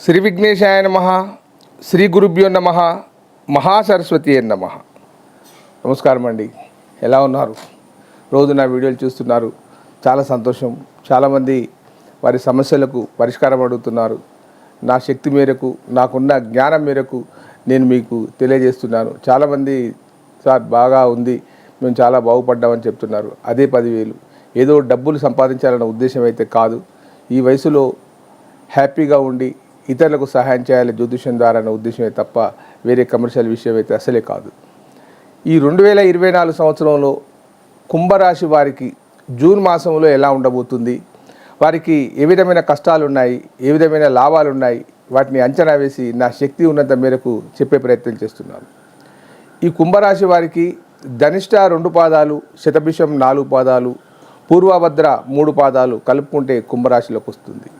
శ్రీ విఘ్నేశాయ నమ శ్రీ గురుభ్యో నమ మహాసరస్వతి నమ. నమస్కారం అండి. ఎలా ఉన్నారు? రోజు నా వీడియోలు చూస్తున్నారు. చాలా సంతోషం. చాలామంది వారి సమస్యలకు పరిష్కారం అడుగుతున్నారు. నా శక్తి మేరకు నాకున్న జ్ఞానం మేరకు నేను మీకు తెలియజేస్తున్నాను. చాలామంది సార్ బాగా ఉంది. మేము చాలా బాగుపడ్డామని చెప్తున్నారు. అదే పదివేలు. ఏదో డబ్బులు సంపాదించాలన్న ఉద్దేశం అయితే కాదు. ఈ వయసులో హ్యాపీగా ఉండి ఇతరులకు సహాయం చేయాలి జ్యోతిష్యం ద్వారా అన్న ఉద్దేశమే తప్ప వేరే కమర్షియల్ విషయం అయితే అసలే కాదు. ఈ రెండు వేల ఇరవై నాలుగు సంవత్సరంలో కుంభరాశి వారికి జూన్ మాసంలో ఎలా ఉండబోతుంది? వారికి ఏ విధమైన కష్టాలు ఉన్నాయి ఏ విధమైన లాభాలు ఉన్నాయి వాటిని అంచనా వేసి నా శక్తి ఉన్నంత మేరకు చెప్పే ప్రయత్నం చేస్తున్నాను. ఈ కుంభరాశి వారికి ధనిష్ట రెండు పాదాలు శతభిషం నాలుగు పాదాలు పూర్వభద్ర మూడు పాదాలు కలుపుకుంటే కుంభరాశిలోకి వస్తుంది.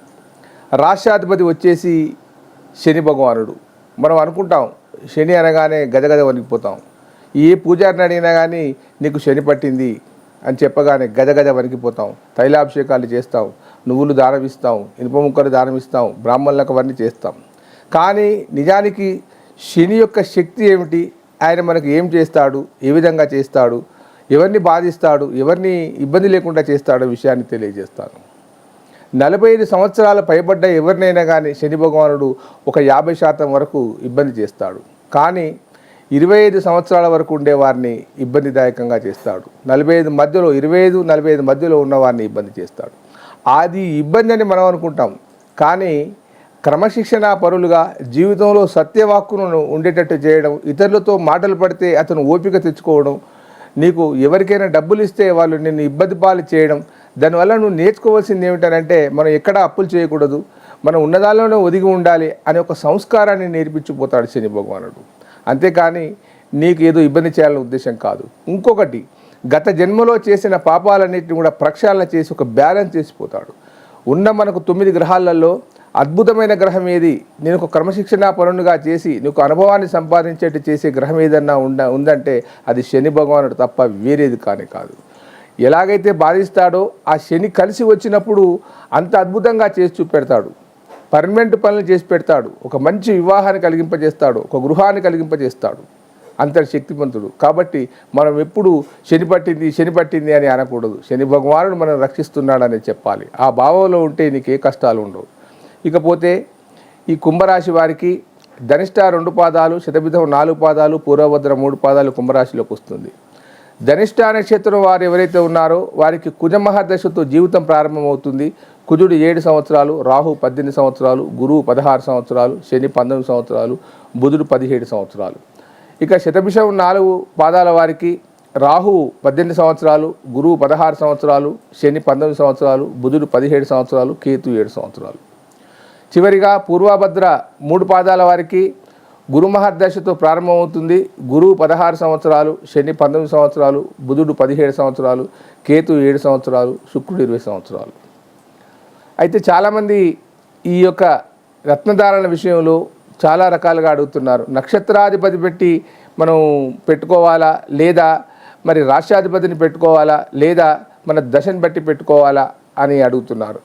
రాష్ట్రాధిపతి వచ్చేసి శని భగవానుడు. మనం అనుకుంటాం శని అనగానే గదగద వణికిపోతాం. ఏ పూజారిని అడిగినా కానీ నీకు శని పట్టింది అని చెప్పగానే గదగద వణికిపోతాం. తైలాభిషేకాలు చేస్తాం నువ్వులు దానం ఇస్తాం ఇనుప ముక్కలు దానం ఇస్తాం బ్రాహ్మణులకు అవన్నీ చేస్తాం. కానీ నిజానికి శని యొక్క శక్తి ఏమిటి? ఆయన మనకు ఏం చేస్తాడు? ఏ విధంగా చేస్తాడు? ఎవరిని బాధిస్తాడు? ఎవరిని ఇబ్బంది లేకుండా చేస్తాడో? విషయాన్ని తెలియజేస్తాను. నలభై ఐదు సంవత్సరాల పైబడ్డ ఎవరినైనా కానీ శని భగవానుడు ఒక యాభై శాతం వరకు ఇబ్బంది చేస్తాడు. కానీ ఇరవై ఐదు సంవత్సరాల వరకు ఉండే వారిని ఇబ్బందిదాయకంగా చేస్తాడు. నలభై ఐదు మధ్యలో ఇరవై ఐదు నలభై ఐదు మధ్యలో ఉన్నవారిని ఇబ్బంది చేస్తాడు. అది ఇబ్బంది అని మనం అనుకుంటాం. కానీ క్రమశిక్షణ పరులుగా జీవితంలో సత్యవాక్కును ఉండేటట్టు చేయడం ఇతరులతో మాటలు పడితే అతను ఓపిక తెచ్చుకోవడం నీకు ఎవరికైనా డబ్బులు ఇస్తే వాళ్ళు నిన్ను ఇబ్బంది పాలు చేయడం దానివల్ల నువ్వు నేర్చుకోవాల్సింది ఏమిటంటే మనం ఎక్కడ అప్పులు చేయకూడదు మనం ఉన్నదాల్లోనే ఒదిగి ఉండాలి అనే ఒక సంస్కారాన్ని నేర్పించిపోతాడు శని భగవానుడు. అంతేకాని నీకు ఏదో ఇబ్బంది చేయాలనే ఉద్దేశం కాదు. ఇంకొకటి గత జన్మలో చేసిన పాపాలన్నింటినీ కూడా ప్రక్షాళన చేసి ఒక బ్యాలెన్స్ చేసిపోతాడు ఉన్న మనకు తొమ్మిది గ్రహాలలో అద్భుతమైన గ్రహం ఏది? నేను ఒక క్రమశిక్షణ పనులుగా చేసి నీకు అనుభవాన్ని సంపాదించేట్టు చేసే గ్రహం ఏదన్నా ఉండ ఉందంటే అది శని భగవానుడు తప్ప వేరేది కానే కాదు. ఎలాగైతే బాధిస్తాడో ఆ శని కలిసి వచ్చినప్పుడు అంత అద్భుతంగా చేసి చూపెడతాడు. పర్మనెంట్ పనులు చేసి పెడతాడు. ఒక మంచి వివాహాన్ని కలిగింపజేస్తాడు. ఒక గృహాన్ని కలిగింపజేస్తాడు. అంతటి శక్తివంతుడు కాబట్టి మనం ఎప్పుడు శని పట్టింది శని పట్టింది అని అనకూడదు. శని భగవానుడు మనం రక్షిస్తున్నాడని చెప్పాలి. ఆ భావంలో ఉంటే నీకు ఏ కష్టాలు ఉండవు. ఇకపోతే ఈ కుంభరాశి వారికి ధనిష్ట రెండు పాదాలు శతభిధం నాలుగు పాదాలు పూర్వభద్ర మూడు పాదాలు కుంభరాశిలోకి వస్తుంది. ధనిష్ట నక్షత్రం వారు ఎవరైతే ఉన్నారో వారికి కుజమహాదశతో జీవితం ప్రారంభమవుతుంది. కుజుడు ఏడు సంవత్సరాలు రాహు పద్దెనిమిది సంవత్సరాలు గురువు పదహారు సంవత్సరాలు శని పంతొమ్మిది సంవత్సరాలు బుధుడు పదిహేడు సంవత్సరాలు. ఇక శతభిషం నాలుగు పాదాల వారికి రాహు పద్దెనిమిది సంవత్సరాలు గురువు పదహారు సంవత్సరాలు శని పంతొమ్మిది సంవత్సరాలు బుధుడు పదిహేడు సంవత్సరాలు కేతు ఏడు సంవత్సరాలు. చివరిగా పూర్వభద్ర మూడు పాదాల వారికి గురు మహర్దశతో ప్రారంభమవుతుంది. గురువు పదహారు సంవత్సరాలు శని పంతొమ్మిది సంవత్సరాలు బుధుడు పదిహేడు సంవత్సరాలు కేతు ఏడు సంవత్సరాలు శుక్రుడు ఇరవై సంవత్సరాలు. అయితే చాలామంది ఈ యొక్క రత్నధారణ విషయంలో చాలా రకాలుగా అడుగుతున్నారు. నక్షత్రాధిపతి పెట్టి మనం పెట్టుకోవాలా? లేదా మరి రాష్ట్రాధిపతిని పెట్టుకోవాలా? లేదా మన దశని బట్టి పెట్టుకోవాలా? అని అడుగుతున్నారు.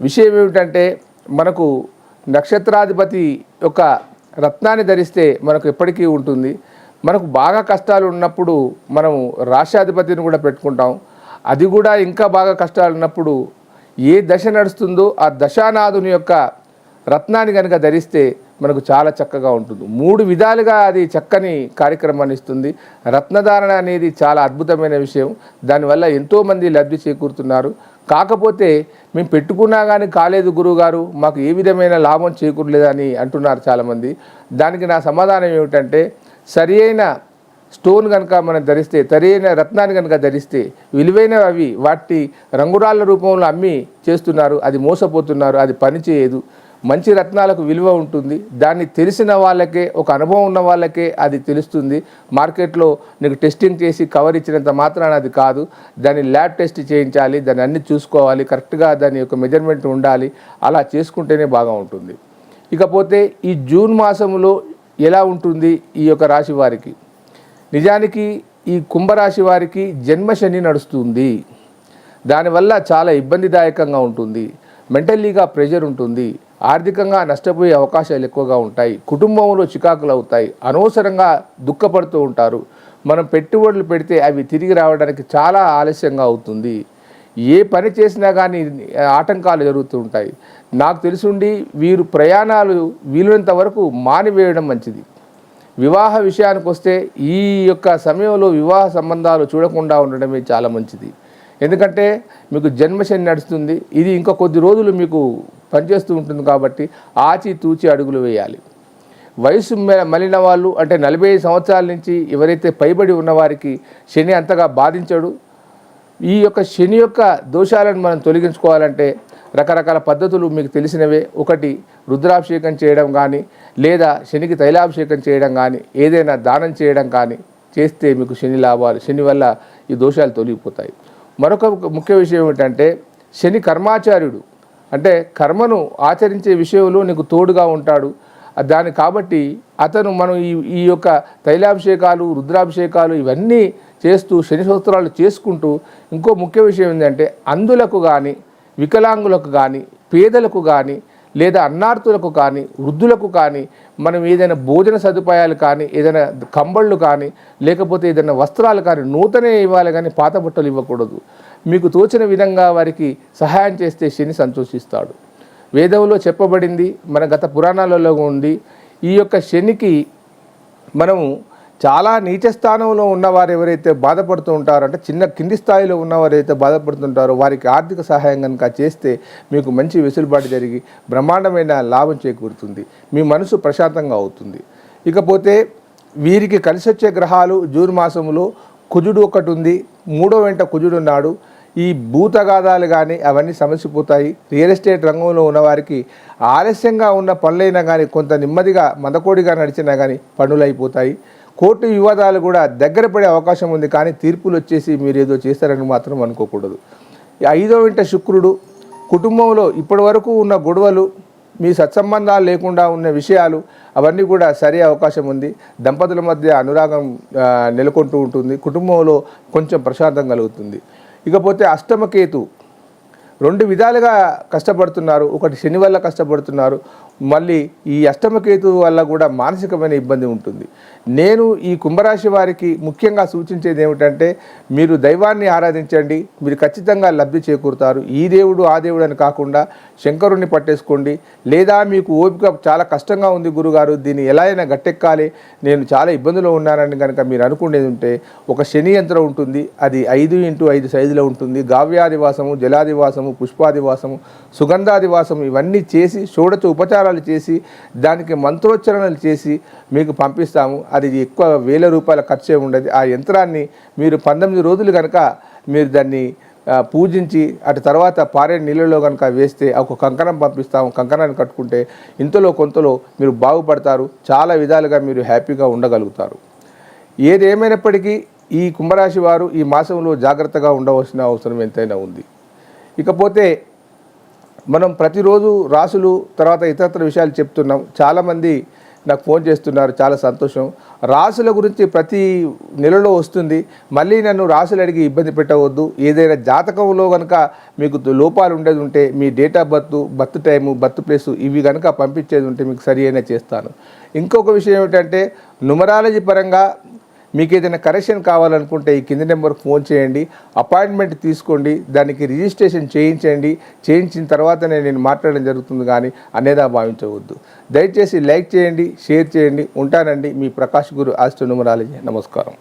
విషయం ఏమిటంటే మనకు నక్షత్రాధిపతి యొక్క రత్నాన్ని ధరిస్తే మనకు ఎప్పటికీ ఉంటుంది. మనకు బాగా కష్టాలు ఉన్నప్పుడు మనము రాష్ట్రాధిపతిని కూడా పెట్టుకుంటాం. అది కూడా ఇంకా బాగా కష్టాలు ఉన్నప్పుడు ఏ దశ నడుస్తుందో ఆ దశానాథుని యొక్క రత్నాన్ని కనుక ధరిస్తే మనకు చాలా చక్కగా ఉంటుంది. మూడు విధాలుగా అది చక్కని కార్యక్రమాన్ని ఇస్తుంది రత్నధారణ అనేది చాలా అద్భుతమైన విషయం. దానివల్ల ఎంతోమంది లబ్ధి చేకూరుతున్నారు. కాకపోతే మేము పెట్టుకున్నా కానీ కాలేదు గురువుగారు మాకు ఏ విధమైన లాభం చేకూరలేదని అంటున్నారు చాలామంది. దానికి నా సమాధానం ఏమిటంటే సరి అయిన స్టోన్ కనుక మనం ధరిస్తే సరైన రత్నాన్ని కనుక ధరిస్తే విలువైనవి అవి వాటి రంగురాళ్ళ రూపంలో అమ్మి చేస్తున్నారు అది మోసపోతున్నారు అది పనిచేయదు మంచి రత్నాలకు విలువ ఉంటుంది. దాన్ని తెలిసిన వాళ్ళకే ఒక అనుభవం ఉన్న వాళ్ళకే అది తెలుస్తుంది. మార్కెట్లో నీకు టెస్టింగ్ చేసి కవర్ ఇచ్చినంత మాత్రాన అది కాదు. దాన్ని ల్యాబ్ టెస్ట్ చేయించాలి దాన్ని అన్ని చూసుకోవాలి కరెక్ట్గా దాని యొక్క మెజర్మెంట్ ఉండాలి. అలా చేసుకుంటేనే బాగా ఉంటుంది. ఇకపోతే ఈ జూన్ మాసంలో ఎలా ఉంటుంది ఈ యొక్క రాశి వారికి? నిజానికి ఈ కుంభరాశి వారికి జన్మ శని నడుస్తుంది. దానివల్ల చాలా ఇబ్బందిదాయకంగా ఉంటుంది. మెంటల్లీగా ప్రెషర్ ఉంటుంది. ఆర్థికంగా నష్టపోయే అవకాశాలు ఎక్కువగా ఉంటాయి. కుటుంబంలో చికాకులు అవుతాయి. అనవసరంగా దుఃఖపడుతూ ఉంటారు. మనం పెట్టుబడులు పెడితే అవి తిరిగి రావడానికి చాలా ఆలస్యంగా అవుతుంది. ఏ పని చేసినా కానీ ఆటంకాలు జరుగుతూ ఉంటాయి. నాకు తెలిసిండి వీరు ప్రయాణాలు వీలైనంత వరకు మానివేయడం మంచిది. వివాహ విషయానికి వస్తే ఈ యొక్క సమయంలో వివాహ సంబంధాలు చూడకుండా ఉండడమే చాలా మంచిది. ఎందుకంటే మీకు జన్మశని నడుస్తుంది. ఇది ఇంకా కొద్ది రోజులు మీకు పనిచేస్తూ ఉంటుంది కాబట్టి ఆచి తూచి అడుగులు వేయాలి. వయసు మె- మలిన వాళ్ళు అంటే నలభై ఐదు సంవత్సరాల నుంచి ఎవరైతే పైబడి ఉన్నవారికి శని అంతగా బాధించడు. ఈ యొక్క శని యొక్క దోషాలను మనం తొలగించుకోవాలంటే రకరకాల పద్ధతులు మీకు తెలిసినవే. ఒకటి రుద్రాభిషేకం చేయడం కానీ లేదా శనికి తైలాభిషేకం చేయడం కానీ ఏదైనా దానం చేయడం కానీ చేస్తే మీకు శని లాభాలు శని వల్ల ఈ దోషాలు తొలగిపోతాయి. మరొక ముఖ్య విషయం ఏమిటంటే శని కర్మాచార్యుడు. అంటే కర్మను ఆచరించే విషయంలో నీకు తోడుగా ఉంటాడు. దాని కాబట్టి అతను మనం ఈ ఈ యొక్క తైలాభిషేకాలు రుద్రాభిషేకాలు ఇవన్నీ చేస్తూ శని సూత్రాలు చేసుకుంటూ ఇంకో ముఖ్య విషయం ఏంటంటే అంధులకు కానీ వికలాంగులకు కానీ పేదలకు కానీ లేదా అన్నార్థులకు కానీ వృద్ధులకు కానీ మనం ఏదైనా భోజన సదుపాయాలు కానీ ఏదైనా కంబళ్ళు కానీ లేకపోతే ఏదైనా వస్త్రాలు కానీ నూతనే ఇవ్వాలి కానీ పాత బట్టలు ఇవ్వకూడదు. మీకు తోచిన విధంగా వారికి సహాయం చేస్తే శని సంతోషిస్తాడు. వేదంలో చెప్పబడింది మన గత పురాణాలలో ఉండి ఈ యొక్క శనికి మనము చాలా నీచ స్థానంలో ఉన్నవారు ఎవరైతే బాధపడుతూ ఉంటారో అంటే చిన్న కింది స్థాయిలో ఉన్నవారు అయితే బాధపడుతుంటారో వారికి ఆర్థిక సహాయం కనుక చేస్తే మీకు మంచి వెసులుబాటు జరిగి బ్రహ్మాండమైన లాభం చేకూరుతుంది. మీ మనసు ప్రశాంతంగా అవుతుంది. ఇకపోతే వీరికి కలిసి వచ్చే గ్రహాలు జూన్ మాసంలో కుజుడు ఒకటి ఉంది మూడో వెంట కుజుడు ఉన్నాడు. ఈ భూతగాదాలు కానీ అవన్నీ సమసిపోతాయి. రియల్ ఎస్టేట్ రంగంలో ఉన్నవారికి ఆలస్యంగా ఉన్న పనులైనా కానీ కొంత నెమ్మదిగా మందకోడిగా నడిచినా కానీ పనులు అయిపోతాయి కోర్టు వివాదాలు కూడా దగ్గర పడే అవకాశం ఉంది కానీ తీర్పులు వచ్చేసి మీరు ఏదో చేస్తారని మాత్రం అనుకోకూడదు. ఐదో వెంట శుక్రుడు కుటుంబంలో ఇప్పటి వరకు ఉన్న గొడవలు మీ సత్సంబంధాలు లేకుండా ఉన్న విషయాలు అవన్నీ కూడా సరే అవకాశం ఉంది. దంపతుల మధ్య అనురాగం నెలకొంటూ ఉంటుంది. కుటుంబంలో కొంచెం ప్రశాంతం కలుగుతుంది. ఇకపోతే అష్టమకేతు రెండు విధాలుగా కష్టపడుతున్నారు. ఒకటి శని వల్ల కష్టపడుతున్నారు. మళ్ళీ ఈ అష్టమకేతు వల్ల కూడా మానసికమైన ఇబ్బంది ఉంటుంది. నేను ఈ కుంభరాశి వారికి ముఖ్యంగా సూచించేది ఏమిటంటే మీరు దైవాన్ని ఆరాధించండి. మీరు ఖచ్చితంగా లబ్ధి చేకూరుతారు. ఈ దేవుడు ఆ దేవుడు అని కాకుండా శంకరుణ్ణి పట్టేసుకోండి. లేదా మీకు ఓపిక చాలా కష్టంగా ఉంది గురుగారు దీన్ని ఎలా అయినా గట్టెక్కాలి. నేను చాలా ఇబ్బందులో ఉన్నానని కనుక మీరు అనుకునేది ఉంటే ఒక శని యంత్రం ఉంటుంది. అది ఐదు ఇంటూ ఐదు సైజులో ఉంటుంది. గావ్యాదివాసము జలాదివాసము పుష్పాదివాసము సుగంధాదివాసము ఇవన్నీ చేసి షోడచ ఉపచారాలు చేసి దానికి మంత్రోచ్చరణలు చేసి మీకు పంపిస్తాము. అది ఎక్కువ వేల రూపాయల ఖర్చే ఉండదు. ఆ యంత్రాన్ని మీరు పంతొమ్మిది రోజులు కనుక మీరు దాన్ని పూజించి అటు తర్వాత పారే నీళ్ళలో కనుక వేస్తే ఒక కంకణం పంపిస్తాము. కంకణాన్ని కట్టుకుంటే ఇంతలో కొంతలో మీరు బాగుపడతారు. చాలా విధాలుగా మీరు హ్యాపీగా ఉండగలుగుతారు. ఏది ఏమైనప్పటికీ ఈ కుంభరాశి వారు ఈ మాసంలో జాగ్రత్తగా ఉండవలసిన అవసరం ఎంతైనా ఉంది. ఇకపోతే మనం ప్రతిరోజు రాసులు తర్వాత ఇతరత్ర విషయాలు చెప్తున్నాం. చాలామంది నాకు ఫోన్ చేస్తున్నారు చాలా సంతోషం. రాసుల గురించి ప్రతి నెలలో వస్తుంది. మళ్ళీ నన్ను రాసులు అడిగి ఇబ్బంది పెట్టవద్దు. ఏదైనా జాతకంలో కనుక మీకు లోపాలు ఉండేది ఉంటే మీ date of birth birth time birth place ఇవి కనుక పంపించేది ఉంటే మీకు సరి అయినా చేస్తాను. ఇంకొక విషయం ఏమిటంటే నుమరాలజీ పరంగా మీకు ఏదైనా కరెక్షన్ కావాలనుకుంటే ఈ కింది నెంబర్కి ఫోన్ చేయండి. అపాయింట్మెంట్ తీసుకోండి. దానికి రిజిస్ట్రేషన్ చేయించండి. చేయించిన తర్వాతనే నేను మాట్లాడడం జరుగుతుంది కానీ అనేదా భావించవద్దు. దయచేసి లైక్ చేయండి షేర్ చేయండి. ఉంటానండి మీ ప్రకాష్ గురు ఆస్ట్రో న్యూమరాలజీ నమస్కారం.